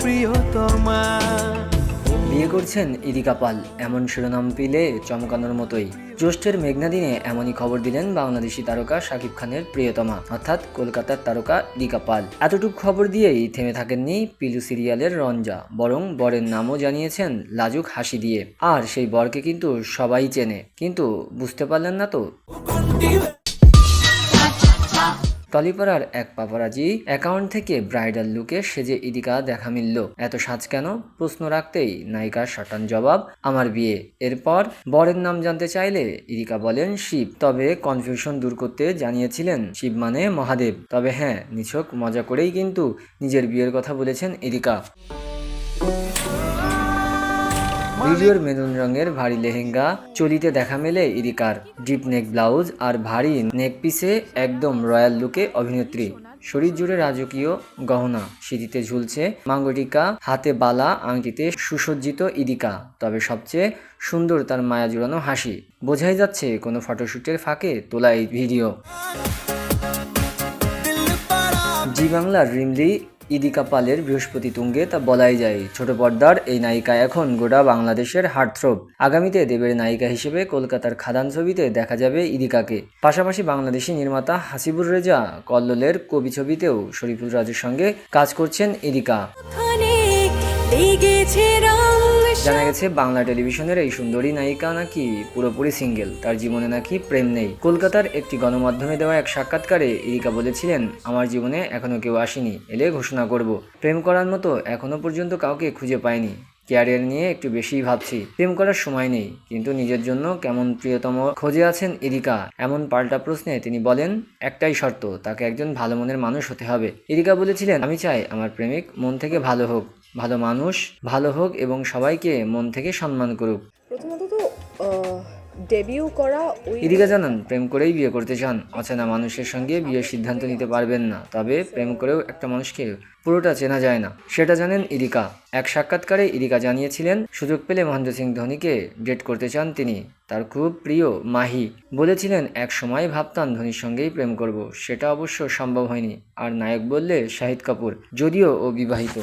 প্রিয়তমা। বিয়ে করছেন ইদিকা পাল। এমন শিরোনাম পেলে চমকানোর মতোই। জ্যৈষ্ঠের মেঘনা দিনে এমনই খবর দিলেন বাংলাদেশি তারকা শাকিব খানের প্রিয়তমা, অর্থাৎ কলকাতার তারকা ইদিকা পাল। এতটুকু খবর দিয়েই থেমে থাকেননি পিলু সিরিয়ালের রঞ্জা, বরং বরের নামও জানিয়েছেন লাজুক হাসি দিয়ে। আর সেই বরকে কিন্তু সবাই চেনে। কিন্তু বুঝতে পারলেন না তো? টলিপাড়ার এক পাপারাজি অ্যাকাউন্ট থেকে ব্রাইডাল লুকে সেজে ইদিকা দেখা মিলল। এত সাজ কেন? প্রশ্ন রাখতেই নায়িকার সটান জবাব, আমার বিয়ে। এরপর বরের নাম জানতে চাইলে ইদিকা বলেন, শিব। তবে কনফিউশন দূর করতে জানিয়েছিলেন শিব মানে মহাদেব। তবে হ্যাঁ নিছক মজা করেই কিন্তু নিজের বিয়ের কথা বলেছেন ইদিকা। ভিডিওর মেরুন রঙের ভারী লেহেঙ্গা চলিতে দেখা মেলে ইরিকার। ডিপ নেক ব্লাউজ আর ভারী নেক পিসে একদম রয়্যাল লুকে অভিনেত্রী। শরীর জুড়ে রাজকীয় গহনা। সিঁড়িতে ঝুলছে মাঙ্গটিকা হাতে বালা আংটিতে সুসজ্জিত ইদিকা তবে সবচেয়ে সুন্দর তার মায়া জুড়ানো হাসি। বোঝাই যাচ্ছে কোনো ফটোশ্যুটের ফাঁকে তোলা এই ভিডিও। জি বাংলার রিমলি ইদিকা পালের বৃহস্পতি তুঙ্গে তা বলাই যায়। ছোট পর্দার এই নায়িকা এখন গোটা বাংলাদেশের হার্টথ্রোব। আগামীতে দেবের নায়িকা হিসেবে কলকাতার খাদান ছবিতে দেখা যাবে ইদিকাকে। পাশাপাশি বাংলাদেশি নির্মাতা হাসিবুর রেজা কল্লোলের কবি ছবিতেও শরীফুল রাজের সঙ্গে কাজ করছেন ইদিকা। জানা গেছে, বাংলা টেলিভিশনের এই সুন্দরী নায়িকা নাকি পুরোপুরি সিঙ্গেল। তার জীবনে নাকি প্রেম নেই। কলকাতার একটি গণমাধ্যমে দেওয়া এক সাক্ষাৎকারে ইরিকা বলেছিলেন, আমার জীবনে এখনও কেউ আসেনি, এলে ঘোষণা করব। প্রেম করার মতো এখনও পর্যন্ত কাউকে খুঁজে পায়নি ক্যারিয়ার নিয়ে একটু বেশিই ভাবছি। প্রেম করার সময় নেই, কিন্তু নিজের জন্য কেমন প্রিয়তম খোঁজে আছেন ইরিকা। এমন পাল্টা প্রশ্নে তিনি বলেন, একটাই শর্ত, তাকে একজন ভালো মনের মানুষ হতে হবে। ইরিকা বলেছিলেন, আমি চাই আমার প্রেমিক মন থেকে ভালো হোক। ভালো মানুষ ভালো হোক এবং সবাইকে মন থেকে সম্মান করুক। প্রথমত তো ডেবিউ করা ওই ইদিকা জানান প্রেম করেই বিয়ে করতে চান। অচেনা মানুষের সঙ্গে বিয়ের সিদ্ধান্ত নিতে পারবেন না তবে প্রেম করেও একটা মানুষকে পুরোটা চেনা যায় না। সেটা জানেন ইদিকা এক সাক্ষাৎকারে ইদিকা জানিয়েছিলেন সুযোগ পেলে মহেন্দ্র সিং ধোনিকে ডেট করতে চান তিনি। তার খুব প্রিয় মাহি। বলেছিলেন এক সময় ভাবতাম ধোনির সঙ্গেই প্রেম করব সেটা অবশ্য সম্ভব হয়নি। আর নায়ক বললে শাহিদ কাপুর। যদিও ও বিবাহিত।